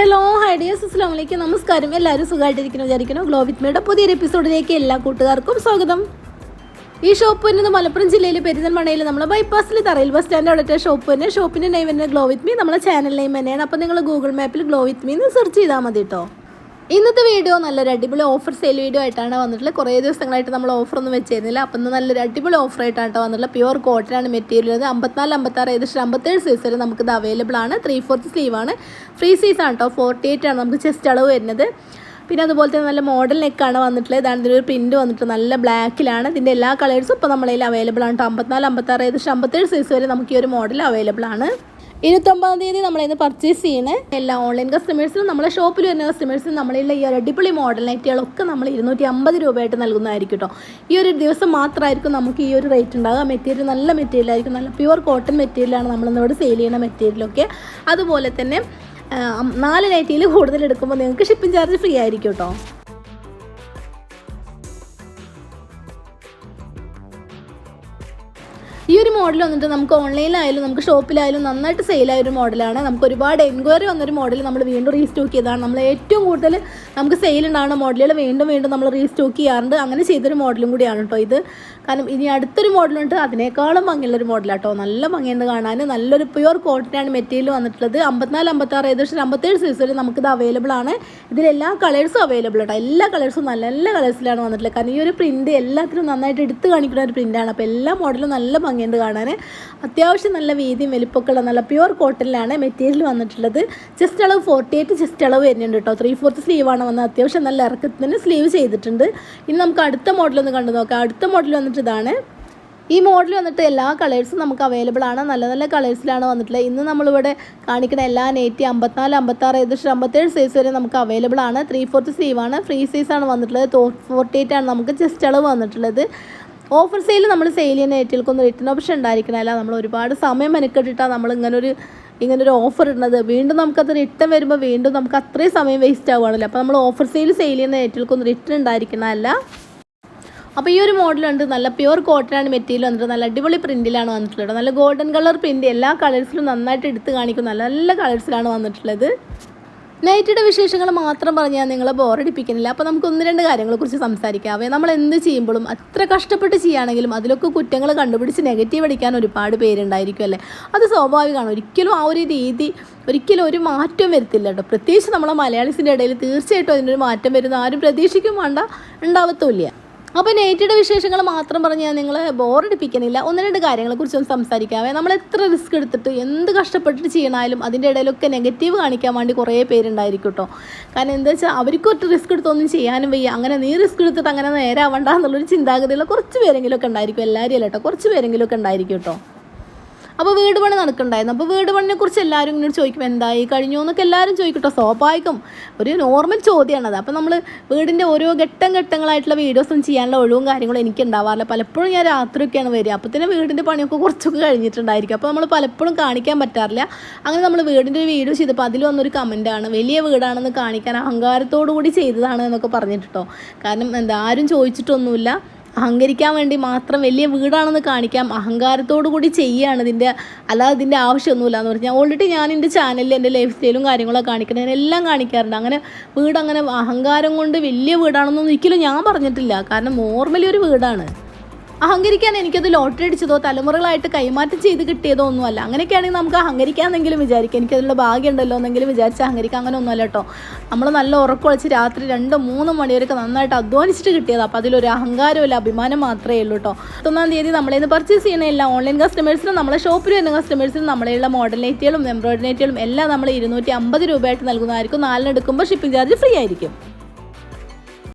Hello ഹൈഡിയസ് അസ്ലാം വലൈക്കും നമസ്കാരം. എല്ലാവരും സുഖമായിട്ടിരിക്കുന്നു വിചാരിക്കുന്നു. ഗ്ലോ വിത്ത് മേയുടെ പുതിയൊരു എപ്പിസോഡിലേക്ക് എല്ലാ കൂട്ടുകാർക്കും സ്വാഗതം. ഈ ഷോപ്പ് വരുന്നത് മലപ്പുറം ജില്ലയിൽ പെരിന്തൽമണയിൽ നമ്മൾ ബൈപ്പാസിൽ തറയിൽ ബസ് സ്റ്റാൻഡ് അവിടുത്തെ ഷോപ്പ് തന്നെ ഷോപ്പിന്റെ name glow with me glow with me നമ്മളെ ചാനൽ നെയിം തന്നെയാണ്. അപ്പോൾ നിങ്ങൾ ഗൂഗിൾ മാപ്പിൽ ഗ്ലോ വിത്ത് മീ എന്ന് സെർച്ച് ചെയ്താൽ മതി കേട്ടോ ഇന്നത്തെ വീഡിയോ നല്ലൊരു അടിപൊളി ഓഫർ സെയിൽ വീഡിയോ ആയിട്ടാണ് വന്നിട്ടുള്ളത്. കുറേ ദിവസങ്ങളായിട്ട് നമ്മൾ ഓഫർ ഒന്നും വെച്ചിരുന്നില്ല. അപ്പം ഇന്ന് നല്ലൊരു അടിപൊളി ഓഫർ ആയിട്ടാണ് വന്നിട്ടുള്ളത്. പ്യുവർ കോട്ടനാണ് മെറ്റീരിയൽ അമ്പത്തിനാല് അമ്പത്താറ് ഏകദേശം അമ്പത്തേഴ് സൈസ് വരെ നമുക്കിത് അവൈലബിൾ ആണ്. ത്രീ ഫോർത്ത് ആണ്. ഫ്രീ സൈസ് ആണ് കേട്ടോ. ഫോർട്ടി എയ്റ്റ് ആണ് നമുക്ക് ചെസ്റ്റ് അളവ് വരുന്നത്. പിന്നെ അതുപോലെ തന്നെ നല്ല മോഡൽ നെക്കാണ് വന്നിട്ടുള്ളത്. ഇതാണ് ഒരു പ്രിന്റ് വന്നിട്ട് നല്ല ബ്ലാക്കിലാണ് ഇതിന്റെ എല്ലാ കളേഴ്സും ഇപ്പോൾ നമ്മളതിൽ അവൈലബിൾ ആണ് കേട്ടോ. അമ്പത്തിനാല് അമ്പത്താറ് ഏകദേശം അമ്പത്തേഴ് സൈസ് വരെ നമുക്ക് ഈ ഒരു മോഡൽ അവൈലബിൾ ആണ്. ഇരുപത്തൊമ്പതാം തീയതി നമ്മളിന്ന് പർച്ചേസ് ചെയ്യണേ എല്ലാ ഓൺലൈൻ കസ്റ്റമേഴ്സിനും നമ്മളെ ഷോപ്പിൽ വരുന്ന കസ്റ്റമേഴ്സിനും നമ്മളുള്ള ഈ ഒരു അടിപൊളി മോഡൽ നൈറ്റുകളൊക്കെ നമ്മൾ ഇരുന്നൂറ്റി അമ്പത് രൂപയായിട്ട് നൽകുന്നതായിരിക്കും കേട്ടോ ഈ ഒരു ദിവസം മാത്രമായിരിക്കും നമുക്ക് ഈ ഒരു റേറ്റ് ഉണ്ടാകുക മെറ്റീരിയൽ നല്ല മെറ്റീരിയൽ ആയിരിക്കും. നല്ല പ്യുവർ കോട്ടൺ മെറ്റീരിയലാണ് നമ്മളിന്നിവിടെ സെയിൽ ചെയ്യുന്ന മെറ്റീരിയലൊക്കെ അതുപോലെ തന്നെ നാല് നൈറ്റിയിൽ കൂടുതൽ എടുക്കുമ്പോൾ നിങ്ങൾക്ക് ഷിപ്പിംഗ് ചാർജ് ഫ്രീ ആയിരിക്കും കേട്ടോ ഈ ഒരു മോഡൽ വന്നിട്ട് നമുക്ക് ഓൺലൈനിലായാലും നമുക്ക് ഷോപ്പിലായാലും നന്നായിട്ട് സെയിലായ ഒരു മോഡലാണ് നമുക്ക് ഒരുപാട് എൻക്വയറി വന്നൊരു മോഡൽ നമ്മൾ വീണ്ടും റീസ്റ്റോക്ക് ചെയ്തതാണ്. നമ്മൾ ഏറ്റവും കൂടുതൽ നമുക്ക് സെയിൽ ഉണ്ടാകുന്ന മോഡലുകൾ വീണ്ടും വീണ്ടും നമ്മൾ റീസ്റ്റോക്ക് ചെയ്യാറുണ്ട്. അങ്ങനെ ചെയ്തൊരു മോഡലും കൂടിയാണ് കേട്ടോ ഇത്. കാരണം ഇനി അടുത്തൊരു മോഡലുണ്ട്. അതിനേക്കാളും ഭംഗിയുള്ളൊരു മോഡലാട്ടോ. നല്ല ഭംഗിയുണ്ട് കാണാൻ. നല്ലൊരു പ്യുവർ കോട്ടനാണ് മെറ്റീരിയൽ വന്നിട്ടുള്ളത്. അമ്പത്തിനാല് അമ്പത്താറ് ഏകദേശം അമ്പത്തേഴ് വരെ നമുക്കിത് അവൈലബിൾ ആണ്. ഇതിലെല്ലാ കളേഴ്സും അവൈലബിൾ കേട്ടോ എല്ലാ കളേഴ്സും നല്ല നല്ല കളേഴ്സിലാണ് വന്നിട്ടുള്ളത്. കാരണം ഈ ഒരു പ്രിന്റ് എല്ലാത്തിനും നന്നായിട്ട് എടുത്ത് കാണിക്കുന്ന ഒരു പ്രിന്റാണ് അപ്പോൾ എല്ലാ മോഡലും നല്ല ഭംഗിയുണ്ട് കാണാൻ. അത്യാവശ്യം നല്ല വീതിയും വലിപ്പൊക്കെയുള്ള നല്ല പ്യുവർ കോട്ടനിലാണ് മെറ്റീരിയൽ വന്നിട്ടുള്ളത്. ജസ്റ്റ് അളവ് ഫോർട്ടി എയ്റ്റ് ജസ്റ്റ് അളവ് വരുന്നുണ്ട് കേട്ടോ. ത്രീ ഫോർത്ത് സ്ലീവാണ് വന്നത്. അത്യാവശ്യം നല്ല ഇറക്കത്തിന് സ്ലീവ് ചെയ്തിട്ടുണ്ട്. ഇനി നമുക്ക് അടുത്ത മോഡൽ ഒന്ന് കണ്ടു നോക്കാം. അടുത്ത മോഡൽ വന്നിട്ട് ഇതാണ്. ഈ മോഡൽ വന്നിട്ട് എല്ലാ കളേഴ്സും നമുക്ക് അവൈലബിൾ ആണ്. നല്ല നല്ല കളേഴ്സിലാണ് വന്നിട്ടുള്ളത്. ഇന്ന് നമ്മളിവിടെ കാണിക്കുന്ന എല്ലാ നെയ്റ്റി അമ്പത്തിനാല് അമ്പത്താറ് ഏകദേശം അമ്പത്തേഴ് സൈസ് വരെ നമുക്ക് അവൈലബിൾ ആണ്. ത്രീ ഫോർത്ത് സ്ലീവാണ് ഫ്രീ സൈസ് ആണ് വന്നിട്ടുള്ളത്. ഫോർട്ടി എയ്റ്റ് ആണ് നമുക്ക് ജസ്റ്റ് അളവ് വന്നിട്ടുള്ളത്. ഓഫർ സെയിൽ നമ്മൾ സെയിൽ ചെയ്യുന്ന നെറ്റികൾക്കൊന്നും റിട്ടേൺ ഓപ്ഷൻ ഉണ്ടായിരിക്കണമല്ല നമ്മൾ ഒരുപാട് സമയം മെനക്കെട്ടിട്ടാണ് നമ്മൾ ഇങ്ങനൊരു ഇങ്ങനൊരു ഓഫർ ഇടുന്നത്. വീണ്ടും നമുക്കത് റിട്ടേൺ വരുമ്പോൾ വീണ്ടും നമുക്ക് അത്രയും സമയം വേസ്റ്റ് ആവുകയാണല്ലോ. അപ്പോൾ നമ്മൾ ഓഫർ സെയിൽ സെയിൽ ചെയ്യുന്ന നെറ്റികൾക്കൊന്നും റിട്ടേൺ ഉണ്ടായിരിക്കണമല്ല അപ്പോൾ ഈ ഒരു മോഡലുണ്ട് നല്ല പ്യുവർ കോട്ടനാണ് മെറ്റീരിയൽ വന്നിട്ട് നല്ല അടിപൊളി പ്രിന്റിലാണ് വന്നിട്ടുള്ളത് നല്ല ഗോൾഡൻ കളർ പ്രിന്റ് എല്ലാ കളേഴ്സിലും നന്നായിട്ട് എടുത്ത് കാണിക്കും. നല്ല നല്ല കളേഴ്സിലാണ് വന്നിട്ടുള്ളത്. നൈറ്റിയുടെ വിശേഷങ്ങൾ മാത്രം പറഞ്ഞാൽ നിങ്ങളെ ബോറടിപ്പിക്കുന്നില്ല അപ്പോൾ നമുക്ക് ഒന്ന് രണ്ട് കാര്യങ്ങളെക്കുറിച്ച് സംസാരിക്കാവേ നമ്മൾ എന്ത് ചെയ്യുമ്പോഴും അത്ര കഷ്ടപ്പെട്ട് ചെയ്യുകയാണെങ്കിലും അതിലൊക്കെ കുറ്റങ്ങൾ കണ്ടുപിടിച്ച് നെഗറ്റീവ് അടിക്കാൻ ഒരുപാട് പേരുണ്ടായിരിക്കും അല്ലേ? അത് സ്വാഭാവികമാണ്. ഒരിക്കലും ആ ഒരു രീതി ഒരിക്കലും ഒരു മാറ്റം വരുത്തില്ല കേട്ടോ. പ്രത്യേകിച്ച് നമ്മളെ മലയാളീസിന്റെ ഇടയിൽ തീർച്ചയായിട്ടും അതിനൊരു മാറ്റം വരുന്ന ആരും പ്രതീക്ഷിക്കും വേണ്ട ഉണ്ടാവത്തുമില്ല അപ്പോൾ നെയ്റ്റിയുടെ വിശേഷങ്ങൾ മാത്രം പറഞ്ഞ് ഞാൻ നിങ്ങളെ ബോറടിപ്പിക്കുന്നില്ല ഒന്ന് രണ്ട് കാര്യങ്ങളെക്കുറിച്ച് ഒന്ന് സംസാരിക്കാമേ നമ്മൾ എത്ര റിസ്ക് എടുത്തിട്ട് എന്ത് കഷ്ടപ്പെട്ടിട്ട് ചെയ്യണമായാലും അതിന്റെ ഇടയിലൊക്കെ നെഗറ്റീവ് കാണിക്കാൻ വേണ്ടി കുറേ പേരുണ്ടായിരിക്കും കേട്ടോ കാരണം എന്താ വെച്ചാൽ അവർക്ക് ഒട്ട് റിസ്ക് എടുത്തൊന്നും ചെയ്യാനും വയ്യ. അങ്ങനെ നീ റിസ്ക് എടുത്തിട്ട് അങ്ങനെ നേരാവണ്ട എന്നുള്ളൊരു ചിന്താഗതിയുള്ള കുറച്ച് പേരെങ്കിലുമൊക്കെ ഉണ്ടായിരിക്കും. എല്ലാവരും അല്ല കേട്ടോ കുറച്ച് പേരെങ്കിലുമൊക്കെ ഉണ്ടായിരിക്കും കേട്ടോ അപ്പോൾ വീട് പണി നടക്കുന്നുണ്ടായിരുന്നു അപ്പോൾ വീട് പണിനെ കുറിച്ച് എല്ലാവരും ഇങ്ങനെ ചോദിക്കും എന്തായി? കഴിഞ്ഞു? എന്നൊക്കെ എല്ലാവരും ചോദിക്കട്ടോ സ്വാഭാവികം. ഒരു നോർമൽ ചോദ്യമാണത് അപ്പോൾ നമ്മൾ വീടിന്റെ ഓരോ ഘട്ടം ഘട്ടങ്ങളായിട്ടുള്ള വീഡിയോസും ചെയ്യാനുള്ള ഒഴിവും കാര്യങ്ങളും എനിക്ക് ഉണ്ടാവാറില്ല. പലപ്പോഴും ഞാൻ രാത്രിയൊക്കെയാണ് വരിക. അപ്പോൾ തന്നെ വീടിന്റെ പണിയൊക്കെ കുറച്ചൊക്കെ കഴിഞ്ഞിട്ടുണ്ടായിരിക്കും. അപ്പോൾ നമ്മൾ പലപ്പോഴും കാണിക്കാൻ പറ്റാറില്ല. അങ്ങനെ നമ്മൾ വീടിന്റെ ഒരു വീഡിയോ ചെയ്തപ്പോൾ അതിൽ വന്നൊരു കമന്റാണ് വലിയ വീടാണെന്ന് കാണിക്കാൻ അഹങ്കാരത്തോടു കൂടി ചെയ്തതാണ് എന്നൊക്കെ പറഞ്ഞിട്ടോ കാരണം എന്താ ആരും ചോദിച്ചിട്ടൊന്നുമില്ല. അഹങ്കരിക്കാൻ വേണ്ടി മാത്രം വലിയ വീടാണെന്ന് കാണിക്കാം. അഹങ്കാരത്തോടു കൂടി ചെയ്യുകയാണ് ഇതിന്റെ അല്ലാതെ ഇതിന്റെ ആവശ്യമൊന്നുമില്ല എന്ന് പറഞ്ഞാൽ ഓൾറെഡി ഞാൻ എന്റെ ചാനലിൽ എന്റെ ലൈഫ് സ്റ്റൈലും കാര്യങ്ങളൊക്കെ കാണിക്കുന്നത് എല്ലാം കാണിക്കാറുണ്ട്. അങ്ങനെ വീട് അങ്ങനെ അഹങ്കാരം കൊണ്ട് വലിയ വീടാണെന്നൊന്നും ഒരിക്കലും ഞാൻ പറഞ്ഞിട്ടില്ല. കാരണം നോർമലി ഒരു വീടാണ്. അഹങ്കരിക്കാൻ എനിക്കത് ലോട്ടറി അടിച്ചതോ തലമുറകളായിട്ട് കൈമാറ്റം ചെയ്ത് കിട്ടിയതോ ഒന്നുമല്ല. അങ്ങനെയൊക്കെയാണെങ്കിൽ നമുക്ക് അഹങ്കരിക്കാമെന്നെങ്കിലും വിചാരിക്കാം. എനിക്കതിലുള്ള ഭാഗ്യമുണ്ടല്ലോ എന്നെങ്കിലും വിചാരിച്ച് അഹങ്കരിക്കാം അങ്ങനെ ഒന്നുമല്ല കേട്ടോ. നമ്മൾ നല്ല ഉറക്കമൊഴിച്ച് രാത്രി രണ്ട് മൂന്ന് മണിവരെയൊക്കെ നന്നായിട്ട് അധ്വാനിച്ചിട്ട് കിട്ടിയത്. അപ്പോൾ അതിലൊരു അഹങ്കാരമില്ല അഭിമാനം മാത്രമേ ഉള്ളൂ കേട്ടോ. പത്തൊന്നാം തീയതി നമ്മളേന്ന് പർച്ചേസ് ചെയ്യുന്ന എല്ലാ ഓൺലൈൻ കസ്റ്റമേഴ്സിനും നമ്മളെ ഷോപ്പിൽ വരുന്ന കസ്റ്റമേഴ്സിനും നമ്മളെയുള്ള മോഡൽ നെറ്റുകളും എംബ്രോയിഡറി നെറ്റുകളും എല്ലാം നമ്മൾ ഇരുന്നൂറ്റി അമ്പത് രൂപയായിട്ട് നൽകുന്നതായിരിക്കും. നാലിനെടുക്കുമ്പോൾ ഷിപ്പിംഗ് ചാർജ് ഫ്രീ ആയിരിക്കും.